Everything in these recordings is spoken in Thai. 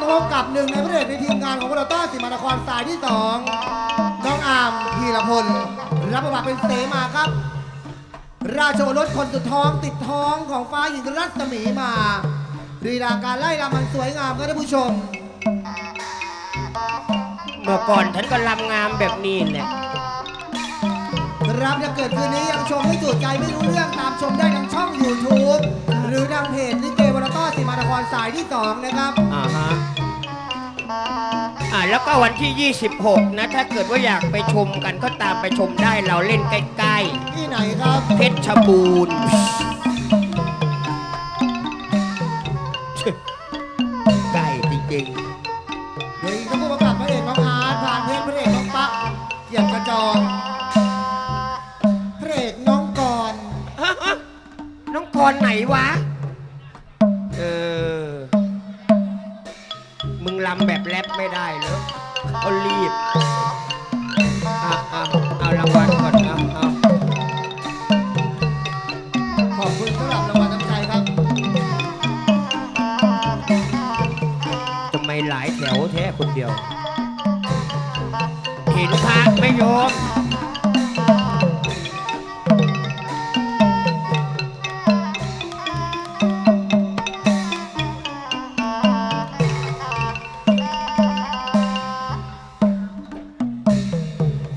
มาพบกับหนึ่งในพระเอกในทีมงานของวรต้าสิมานครสายที่สองน้องอามพีรพล รับบทบาทเป็นเสมาครับ ราชโอรสคนสุดท้องติดท้องของฟ้าหญิงรัศมีมาลีลาการไล่รำมันสวยงามครับท่านผู้ชม เมื่อก่อนฉันก็ลำงามแบบนี้แหละครับถ้าเกิดคืนนี้ยังชมไม่จุใจไม่รู้เรื่องตามชมได้ทางช่อง YouTube หรือทางเพจลิเกวรต้าสิมานครสายที่สองนะครับ อ่าฮะอ่าแล้วก็วันที่ 26 นะ ถ้าเกิดว่าอยากไปชมกันก็ตามไปชมได้เราเล่นใกล้ที่ไหนครับ ๆ เพชรบูรณ์ ใกล้จริงเดี๋ยวอีกสักครู่มากับพระเอกน้องอาร์ตผ่านเพลงพระเอกน้องปั๊กเกียรติกระจรพระเอกน้องกรณ์ๆฮะฮะน้องกรไหนวะ ห็นพระไม่โยม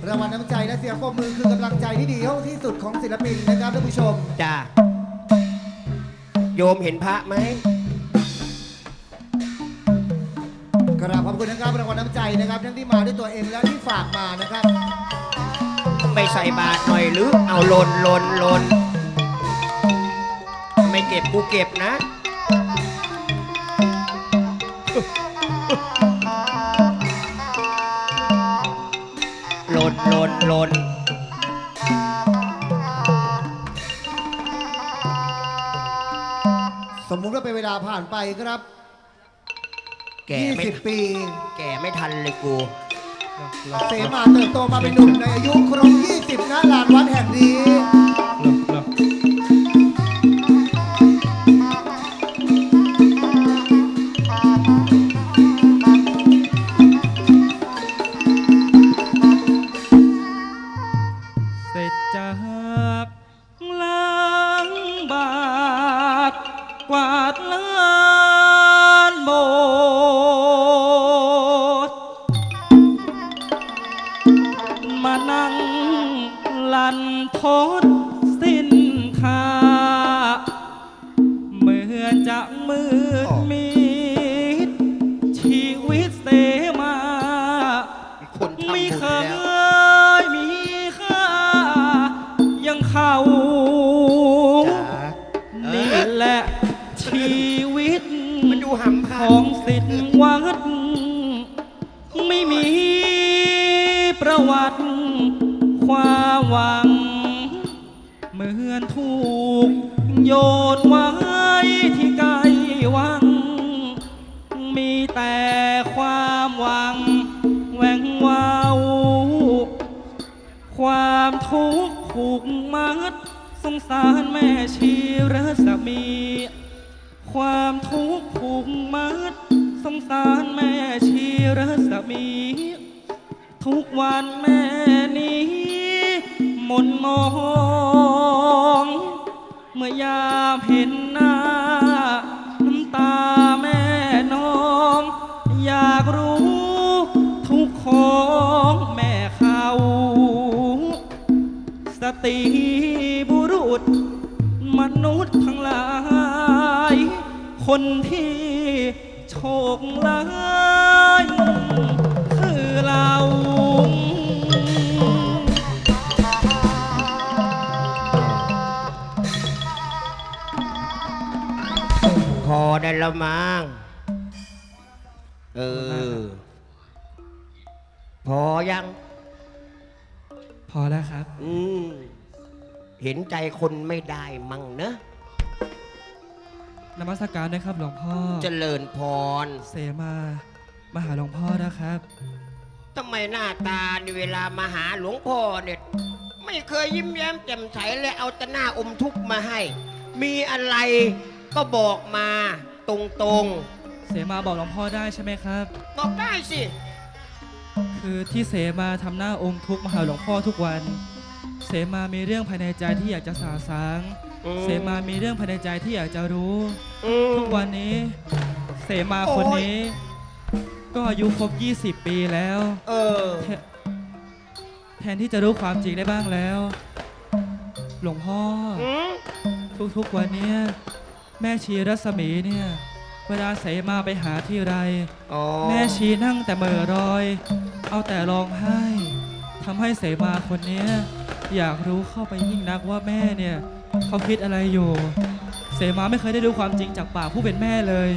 รางวัลน้ำใจและเสียงปรบมือคือกำลังใจที่ดีที่สุดของศิลปินนะครับท่านผู้ชม จ้าโยมเห็นพระไหม กราบขอบคุณนะครับรางวัลน้ำใจนะครับ ทั้งที่มาด้วยตัวเองและที่ฝากมานะครับ ไม่ใส่บาตรหน่อยหรือเอาลนลนลนไม่เก็บกูเก็บนะ ลนลนลนสมมุติว่าเป็นเวลาผ่านไปครับ แก่ไม่20 ปี แก่ไม่ทันเลยกู เสมาเติบโตมาเป็นหนุ่มในอายุครบ20นะลานวัดแห่งนี้ เสร็จจากล้างบาทกวาดล อจะมืดมิดชีวิตเสมาคนทำบุไม่ญเคแล้วยมีค่ายังเขาจ๋านี่แหละชีวิต มันดูหำขพาองสิทธิ์วัดไม่มีประวัติ ความหวัง เหมือนถูกโยนไว้ ที่ไกลวัง มีแต่ความหวังแหวงวาวความทุกข์ผูกมัด สงสารแม่ชีรสมี ความทุกข์ผูกมัด สงสารแม่ชีรสมี ทุกวันแม่นี้ หมนมอง เมื่อยามเห็นหน้า น้ำตาแม่น้อง อยากรู้ทุกของแม่เขา สตรีบุรุษ มนุษย์ทั้งหลาย คนที่โชคร้าย อได้แล้วมั้งเออ พอยัง พอแล้วครับ อืม เห็นใจคนไม่ได้มั่งเนอะนมัสการนะครับหลวงพ่อ เจริญพร เสมา มาหาหลวงพ่อนะครับ ทำไมหน้าตาในเวลามาหาหลวงพ่อเนี่ย ไม่เคยยิ้มแย้มแจ่มใสเลยเอาแต่หน้าอมทุกข์มาให้ มีอะไรก็บอกมา ตรงๆเสมาบอกหลวงพ่อได้ใช่ไหมครับบอกได้สิ คือที่เสมาทำหน้าองค์ทุกข์มาหาหลวงพ่อทุกวัน เสมามีเรื่องภายในใจที่อยากจะสาสาง อืม เสมามีเรื่องภายในใจที่อยากจะรู้ อืม ทุกวันนี้ เสมาคนนี้ ก็อายุครบ 20 ปีแล้ว เออ แทแทนที่จะรู้ความจริงได้บ้างแล้ว หลวงพ่อ อืมทุกๆวันเนี้ย แม่ชีรัศมีเนี่ยเวลาเสมาไปหาที่ไร อ๋อแม่ชีนั่งแต่เหม่อรอย เอาแต่ร้องไห้ทำให้เสมาคนเนี้ยอยากรู้เข้าไปยิ่งนักว่าแม่เนี่ยเขาคิดอะไรอยู่ เสมาไม่เคยได้รู้ความจริงจากปากผู้เป็นแม่เลย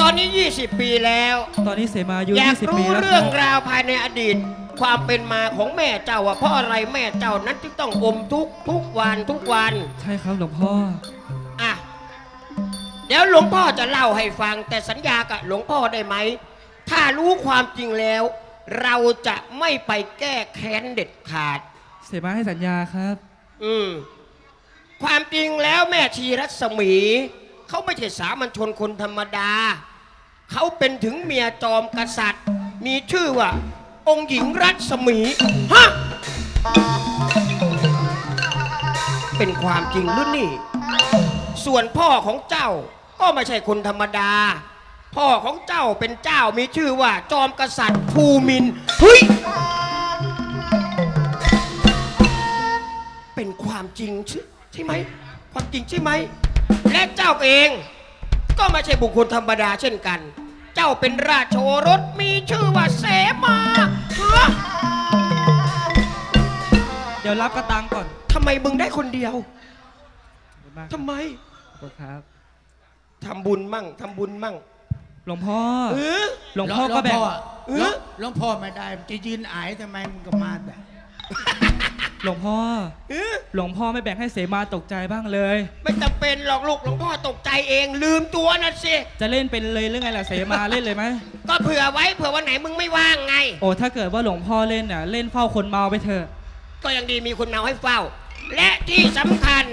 ตอนนี้ 20 ปีแล้ว ตอนนี้เสมาอายุอยาก20 ปีรู้แล้วคเรื่องรับราวภายในอดีต ความเป็นมาของแม่เจ้าว่าเพราะอะไรแม่เจ้านั้นจึงต้องอมทุกข์ทุกวันทุกวัน ใช่ครับหลวงพ่อ อะเดี๋ยวหลวงพ่อจะเล่าให้ฟัง แต่สัญญากับหลวงพ่อได้ไหม ถ้ารู้ความจริงแล้ว เราจะไม่ไปแก้แค้นเด็ดขาด เสมาให้สัญญาครับ อืม ความจริงแล้วแม่ชีรัศมี เขาไม่ใช่สามัญชนคนธรรมดา เขาเป็นถึงเมียจอมกษัตริย์ มีชื่อว่า องค์หญิงรัศมี ฮะ เป็นความจริงหรือนี่ ส่วนพ่อของเจ้า ก็ไม่ใช่คนธรรมดา พ่อของเจ้าเป็นเจ้ามีชื่อว่าจอมกษัตริย์ภูมินทร์เฮ้ยเป็นความจริงใช่ใช่ไหมความจริงใช่ไหมและเจ้าเอง ก็ไม่ใช่บุคคลธรรมดาเช่นกัน เจ้าเป็นราชโอรสมีชื่อว่าเสมาฮะเดี๋ยวรับกระตังก่อนทำไมมึงได้คนเดียวขอบคุณมากทำไม ขอบคุณครับ ทำบุญมั่งทำบุญมั่งหลวงพ่อ เออ หลวงพ่อก็แบ่ง เออ หลวงพ่อไม่ได้มันจะยืนอายทำไมมันก็มาแต่หลวงพ่อ เออ หลวงพ่อไม่แบ่งให้เสมาตกใจบ้างเลย ไม่จำเป็นหรอกลูกหลวงพ่อตกใจเองลืมตัวนะสิ จะเล่นเป็นเลยหรือไงล่ะเสมาเล่นเลยไหม ก็เผื่อไว้เผื่อวันไหนมึงไม่ว่างไง โอ้ถ้าเกิดว่าหลวงพ่อเล่นน่ะเล่นเฝ้าคนเมาไปเถอะ ก็ยังดีมีคนเมาให้เฝ้า และที่สำคัญ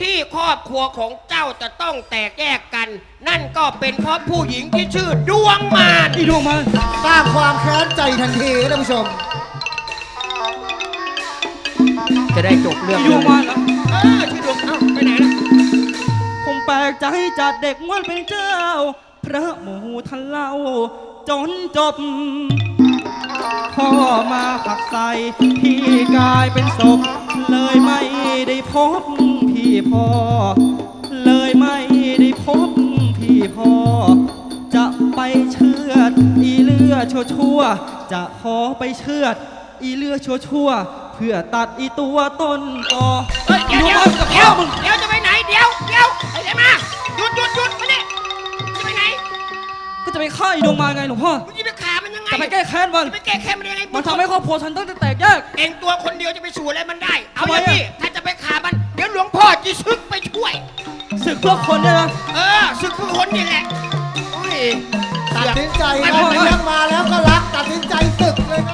ที่ครอบครัวของเจ้าจะต้องแตกแยกกัน นั่นก็เป็นเพราะผู้หญิงที่ชื่อดวงมารอีดวงมาสร้างความแค้นใจทันทีนะท่านผู้ชม จะได้จบเรื่องอีดวงมาเหรอเออชื่อดวงเอ้าไปไหนล่ะผมแปลกใจจัดเด็กมันเป็นเจ้า พระหมูทันเล่า จนจบพ่อมาผักใส่พี่กลายเป็นศพเลยไม่ได้พบ พี่พ่อ เลยไม่ได้พบพี่พ่อ จะไปเชือดอีเลือชั่วชั่วๆจะขอไปเชือดอีเลือชั่วชั่วๆเพื่อตัดอีตัวต้นต่อเฮ้ยเดี๋ยวอีเดี๋ยวกับเดี๋พ่ยอวมึงเดี๋ยวจะไปไหนเดี๋ยวเดี๋ยวไอ้เดี๋ยวมาหยุดหยุดหยุดมาเนี่ยจะไปไหนก็จะไปฆ่าอีดวงมารไงหลวงพ่อมึงจะไปขามันยังไงจะไปแก้แค้นมันจะไปแก้แค้นมันยังไงมันทำให้ครอบครัวฉันต้องแตกแยกเองตัวคนเดียวจะไปสู่อะไรมันได้ เอาทำไมอย่างอะนี้ถ้าจะไปขามันเดี๋ยว หลวงพ่อจะซึกไปช่วย ศึกเพื่อคนได้ไหเออซึกผู้คนนี่แหละโอ้ตัดสินใจครับเรื่งมาแล้วก็รักตัดสินใจศึกเลยครั